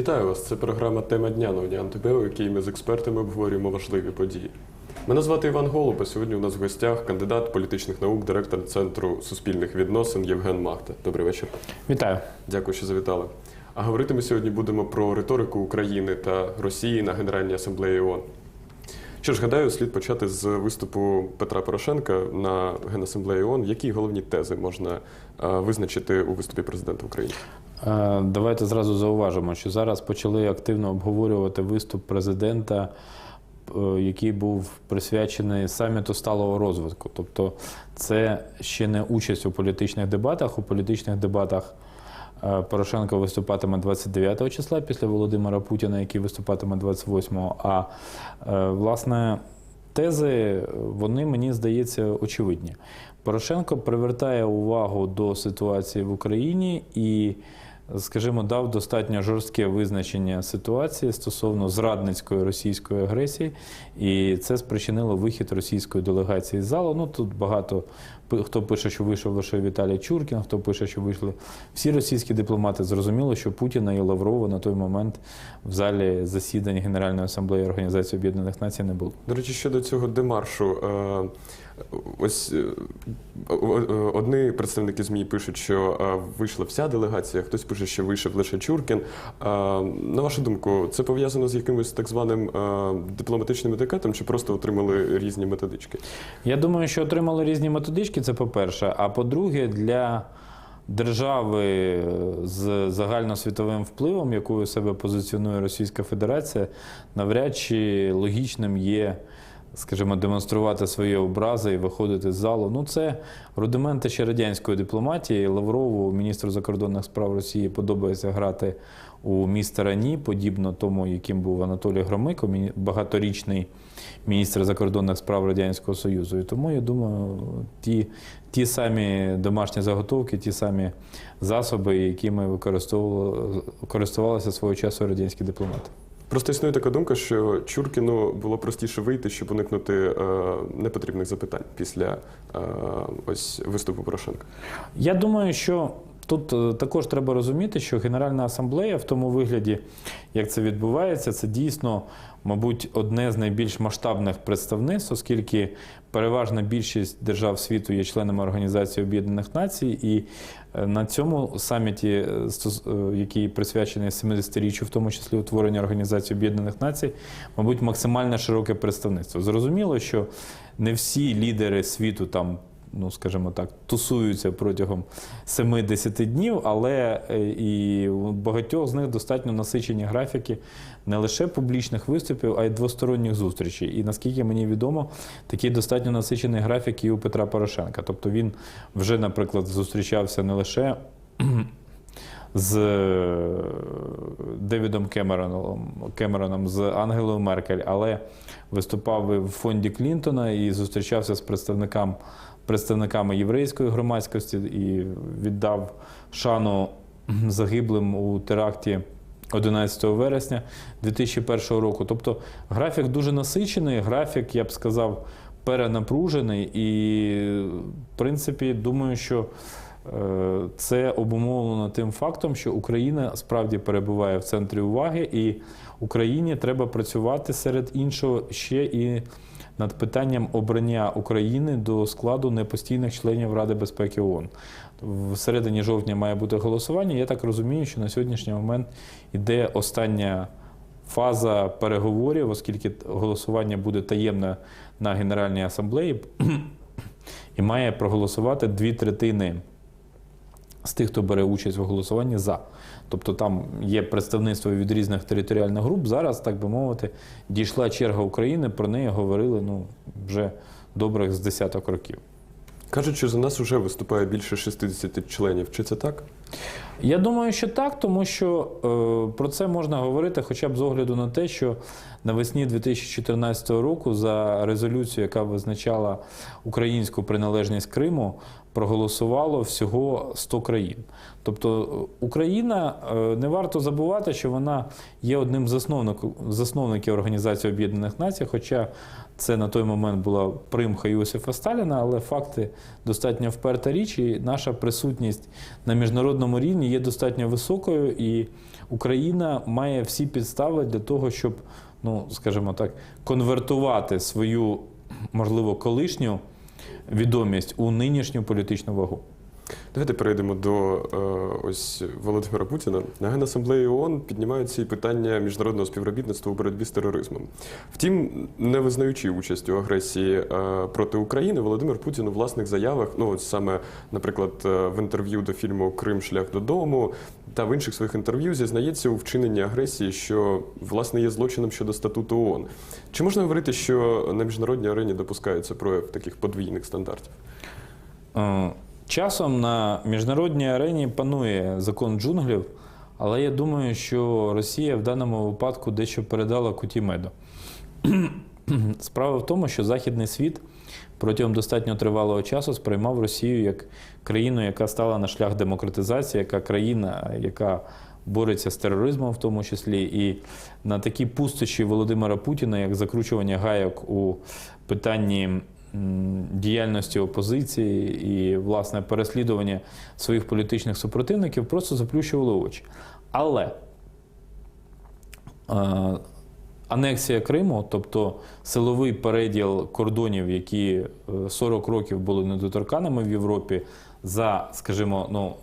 Вітаю вас! Це програма Тема дня на Уніан ТБ, у якій ми з експертами обговорюємо важливі події. Мене звати Іван Голуб, а сьогодні у нас в гостях кандидат політичних наук, директор Центру суспільних відносин Євген Махта. Добрий вечір. Вітаю. Дякую, що завітали. А говорити ми сьогодні будемо про риторику України та Росії на Генеральній асамблеї ООН. Що ж, гадаю, слід почати з виступу Петра Порошенка на Генасамблеї ООН. Які головні тези можна е, визначити у виступі президента України? Е, Давайте зразу зауважимо, що зараз почали активно обговорювати виступ президента, е, який був присвячений саміту сталого розвитку. Тобто, це ще не участь у політичних дебатах. У політичних дебатах е, Порошенко виступатиме 29 числа після Володимира Путіна, який виступатиме 28-го. А власне. Тези, вони мені здається очевидні. Порошенко привертає увагу до ситуації в Україні і, скажімо, дав достатньо жорстке визначення ситуації стосовно зрадницької російської агресії, і це спричинило вихід російської делегації з залу. Ну тут багато хто пише, що вийшов лише Віталій Чуркін, хто пише, що вийшли всі російські дипломати. Зрозуміло, що Путіна і Лаврова на той момент в залі засідань Генеральної асамблеї Організації Об'єднаних Націй не було. До речі, щодо цього демаршу, е, ось е, одні представники ЗМІ пишуть, що е, вийшла вся делегація, хтось пише, що вийшов лише Чуркін. Е, На вашу думку, це пов'язано з якимось так званим дипломатичним етикетом, чи просто отримали різні методички? Я думаю, що отримали різні методички, це по-перше. А по-друге, для держави з загальносвітовим впливом, якою себе позиціонує Російська Федерація, навряд чи логічним є. Скажімо, демонструвати свої образи і виходити з залу. Ну, це рудименти ще радянської дипломатії. Лаврову, міністру закордонних справ Росії, подобається грати у містера Ні, подібно тому, яким був Анатолій Громико, багаторічний міністр закордонних справ Радянського Союзу. І тому я думаю, ті, ті самі домашні заготовки, ті самі засоби, якими використовували користувалися свого часу радянські дипломати. Просто існує така думка, що Чуркіну було простіше вийти, щоб уникнути е, непотрібних запитань після е, ось виступу Порошенка. Я думаю, що тут е, також треба розуміти, що Генеральна асамблея в тому вигляді, як це відбувається, це дійсно, мабуть, одне з найбільш масштабних представництв, оскільки переважна більшість держав світу є членами Організації Об'єднаних Націй, і е, на цьому саміті, е, який присвячений 70-річчю, в тому числі утворення Організації Об'єднаних Націй, мабуть, максимально широке представництво. Зрозуміло, що не всі лідери світу там ну скажімо так, тусуються протягом 7-10 днів, але е, і у багатьох з них достатньо насичені графіки не лише публічних виступів, а й двосторонніх зустрічей. І наскільки мені відомо, такий достатньо насичений графік і у Петра Порошенка. Тобто він вже, наприклад, зустрічався не лише. З е, Девідом Кемероном, Кемероном, з Ангелою Меркель, але виступав в фонді Клінтона і зустрічався з представниками представниками єврейської громадськості і віддав шану загиблим у теракті 11 вересня 2001 року. Тобто графік дуже насичений, графік, я б сказав, перенапружений. І, в принципі, думаю, що це обумовлено тим фактом, що Україна справді перебуває в центрі уваги, і Україні треба працювати серед іншого ще і над питанням обрання України до складу непостійних членів Ради безпеки ООН. В середині жовтня має бути голосування. Я так розумію, що на сьогоднішній момент іде остання фаза переговорів, оскільки голосування буде таємне на Генеральній асамблеї, і має проголосувати дві третини з тих, хто бере участь в голосуванні за. Тобто там є представництво від різних територіальних груп. Зараз, так би мовити, дійшла черга України, про неї говорили ну, вже добрих з десяток років. Кажуть, що за нас вже виступає більше 60 членів. Чи це так? Я думаю, що так, тому що е, про це можна говорити хоча б з огляду на те, що навесні 2014 року за резолюцію, яка визначала українську приналежність Криму, проголосувало всього 100 країн. Тобто е, Україна е, не варто забувати, що вона є одним з засновників, Організації Об'єднаних Націй, хоча це на той момент була примха Йосифа Сталіна, але факти достатньо вперта річ, і наша присутність на міжнародному рівні є достатньо високою, і Україна має всі підстави для того, щоб, ну скажімо так, конвертувати свою, можливо, колишню відомість у нинішню політичну вагу. Давайте перейдемо до е, ось Володимира Путіна. На Генасамблеї ООН піднімаються і питання міжнародного співробітництва у боротьбі з тероризмом. Втім, не визнаючи участь у агресії е, проти України, Володимир Путін у власних заявах, ну ось саме, наприклад, е, в інтерв'ю до фільму Крим шлях додому та в інших своїх інтерв'ю зізнається у вчиненні агресії, що власне є злочином щодо статуту ООН. Чи можна говорити, що на міжнародній арені допускається прояв таких подвійних стандартів? Часом на міжнародній арені панує закон джунглів, але я думаю, що Росія в даному випадку дещо передала куті меду. Справа в тому, що Західний світ протягом достатньо тривалого часу сприймав Росію як країну, яка стала на шлях демократизації, яка країна, яка бореться з тероризмом, в тому числі, і на такі пустощі Володимира Путіна, як закручування гайок у питанні діяльності опозиції і власне переслідування своїх політичних супротивників, просто заплющували очі. Але е, анексія Криму, тобто силовий переділ кордонів, які е, 40 років були недоторканими в Європі, за, скажімо, ну,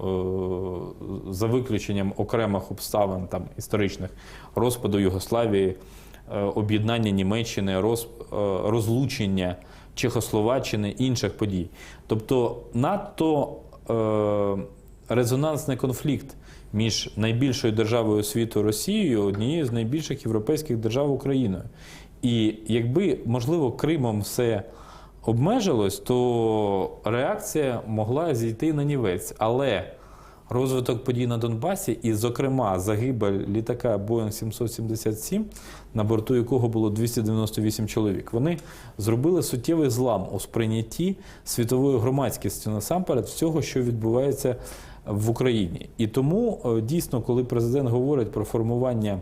е, за виключенням окремих обставин там, історичних розпаду Югославії, е, об'єднання Німеччини, роз, е, розлучення Чехословаччини, інших подій. Тобто надто е, резонансний конфлікт між найбільшою державою світу Росією, однією з найбільших європейських держав Україною. І якби, можливо, Кримом все обмежилось, то реакція могла зійти на нівець. Але розвиток подій на Донбасі, і, зокрема, загибель літака Boeing 777, на борту якого було 298 чоловік, вони зробили суттєвий злам у сприйнятті світовою громадськістю насамперед всього, що відбувається в Україні. І тому е, дійсно, коли президент говорить про формування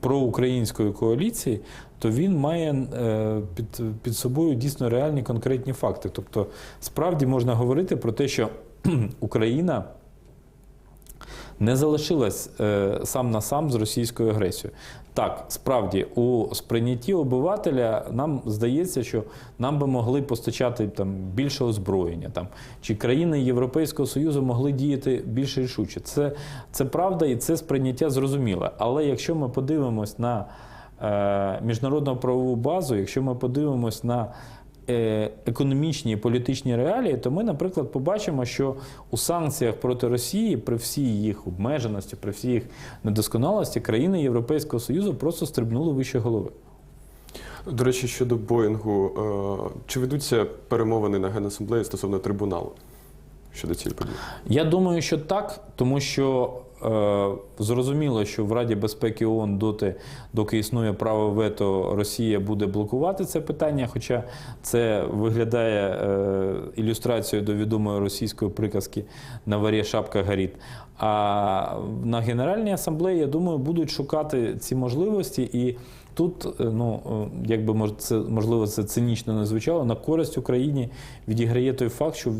проукраїнської коаліції, то він має е, під, під собою дійсно реальні конкретні факти. Тобто, справді можна говорити про те, що Україна не залишилась е, сам на сам з російською агресією. Так, справді, у сприйнятті обивателя нам здається, що нам би могли постачати там більше озброєння, там чи країни Європейського Союзу могли діяти більш рішуче. Це, це правда і це сприйняття зрозуміле. Але якщо ми подивимось на е, міжнародну правову базу, якщо ми подивимось на економічні і політичні реалії, то ми, наприклад, побачимо, що у санкціях проти Росії, при всій їх обмеженості, при всій їх недосконалості, країни Європейського Союзу просто стрибнули вище голови. До речі, щодо Боїнгу, е, чи ведуться перемовини на Генасамблеї стосовно трибуналу щодо цієї події? Я думаю, що так, тому що е, зрозуміло, що в Раді безпеки ООН доти, доки існує право вето, Росія буде блокувати це питання. Хоча це виглядає ілюстрацією до відомої російської приказки на варі шапка горить. А на Генеральній асамблеї, я думаю, будуть шукати ці можливості і. Тут, е, ну е, якби це можливо це цинічно не звучало, на користь Україні відіграє той факт, що в-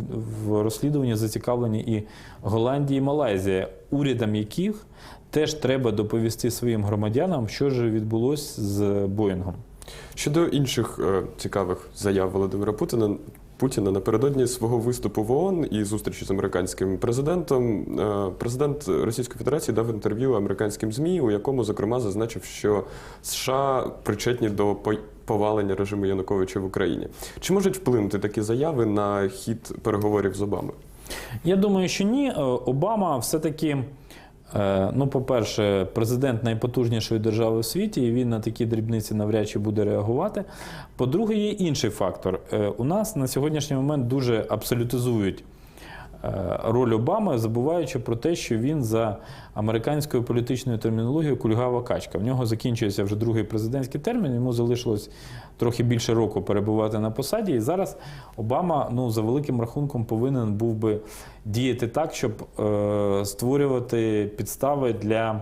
в розслідуванні зацікавлені і Голландія, і Малайзія, урядам яких теж треба доповісти своїм громадянам, що ж відбулося з Боїнгом. Щодо інших е, цікавих заяв Володимира Путіна. Путіна напередодні свого виступу в ООН і зустрічі з американським президентом, е, президент Російської Федерації дав інтерв'ю американським ЗМІ, у якому зокрема зазначив, що США причетні до повалення режиму Януковича в Україні. Чи можуть вплинути такі заяви на хід переговорів з Обамою? Я думаю, що ні. Е, Обама все-таки, е, ну, по-перше, президент найпотужнішої держави в світі, і він на такі дрібниці навряд чи буде реагувати. По-друге, є інший фактор. Е, У нас на сьогоднішній момент дуже абсолютизують е, роль Обами, забуваючи про те, що він за американською політичною термінологією кульгава качка. В нього закінчується вже другий президентський термін, йому залишилось трохи більше року перебувати на посаді. І зараз Обама, ну, за великим рахунком, повинен був би діяти так, щоб е, створювати підстави для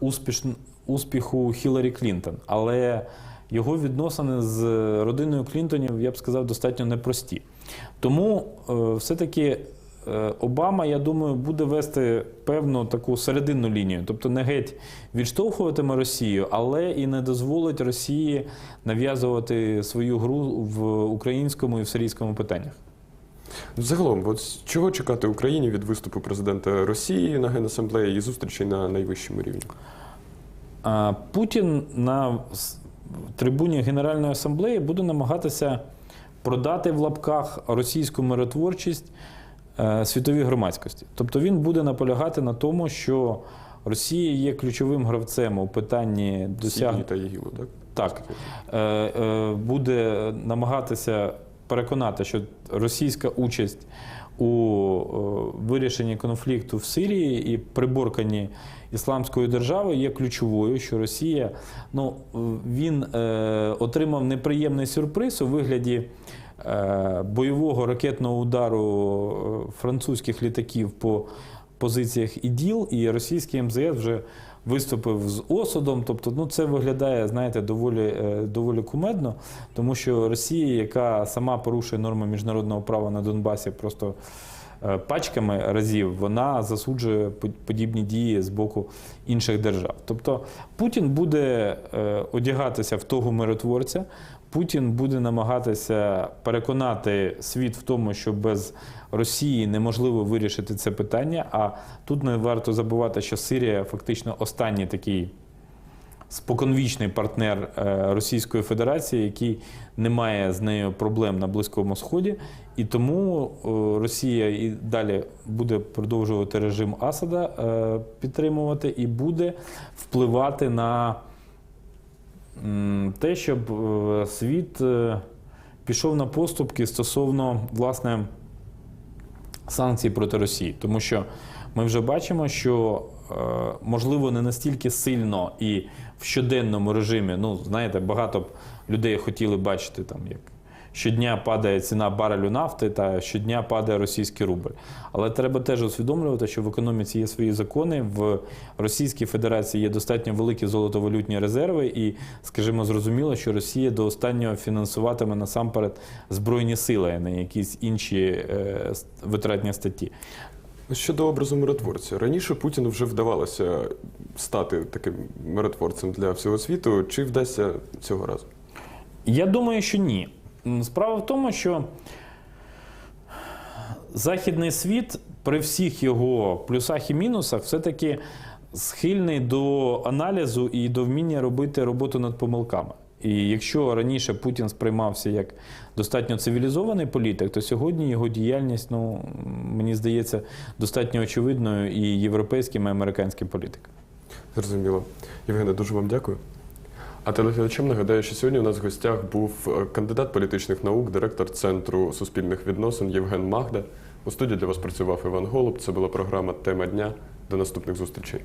успішн... успіху Хіларі Клінтон. Але його відносини з родиною Клінтонів, я б сказав, достатньо непрості. Тому е, все-таки е, Обама, я думаю, буде вести певну таку серединну лінію, тобто не геть відштовхуватиме Росію, але і не дозволить Росії нав'язувати свою гру в українському і в сирійському питаннях. Загалом, от чого чекати Україні від виступу президента Росії на Генасамблеї і зустрічей на найвищому рівні? Путін на трибуні Генеральної асамблеї буде намагатися продати в лапках російську миротворчість е, світовій громадськості. Тобто він буде наполягати на тому, що Росія є ключовим гравцем у питанні досягнення. та Єгілу, так? Так, е, е, буде намагатися переконати, що російська участь у е, вирішенні конфлікту в Сирії і приборканні ісламської держави є ключовою, що Росія ну, е, він е, отримав неприємний сюрприз у вигляді е, бойового ракетного удару е, французьких літаків по позиціях іділ, і російський МЗС вже виступив з осудом. Тобто, ну це виглядає, знаєте, доволі, е, доволі кумедно, тому що Росія, яка сама порушує норми міжнародного права на Донбасі, просто е, пачками разів, вона засуджує подібні дії з боку інших держав. Тобто Путін буде е, одягатися в того миротворця. Путін буде намагатися переконати світ в тому, що без Росії неможливо вирішити це питання. А тут не варто забувати, що Сирія фактично останній такий споконвічний партнер е, Російської Федерації, який не має з нею проблем на Близькому Сході, і тому е, Росія і далі буде продовжувати режим Асада е, підтримувати і буде впливати на те, щоб е, світ е, пішов на поступки стосовно власне санкцій проти Росії, тому що ми вже бачимо, що е, можливо не настільки сильно і в щоденному режимі. Ну, знаєте, багато б людей хотіли бачити там, як щодня падає ціна барелю нафти та щодня падає російський рубль. Але треба теж усвідомлювати, що в економіці є свої закони. В Російській Федерації є достатньо великі золотовалютні резерви, і, скажімо, зрозуміло, що Росія до останнього фінансуватиме насамперед збройні сили, а не якісь інші е, витратні статті. Щодо образу миротворця, раніше Путіну вже вдавалося стати таким миротворцем для всього світу. Чи вдасться цього разу? Я думаю, що ні. Справа в тому, що західний світ при всіх його плюсах і мінусах все-таки схильний до аналізу і до вміння робити роботу над помилками. І якщо раніше Путін сприймався як достатньо цивілізований політик, то сьогодні його діяльність, ну мені здається, достатньо очевидною і європейським, і американським політикам. Зрозуміло. Євгене, дуже вам дякую. А телеглядачам нагадаю, що сьогодні у нас в гостях був е, кандидат політичних наук, директор Центру суспільних відносин Євген Магда. У студії для вас працював Іван Голуб. Це була програма Тема дня. До наступних зустрічей.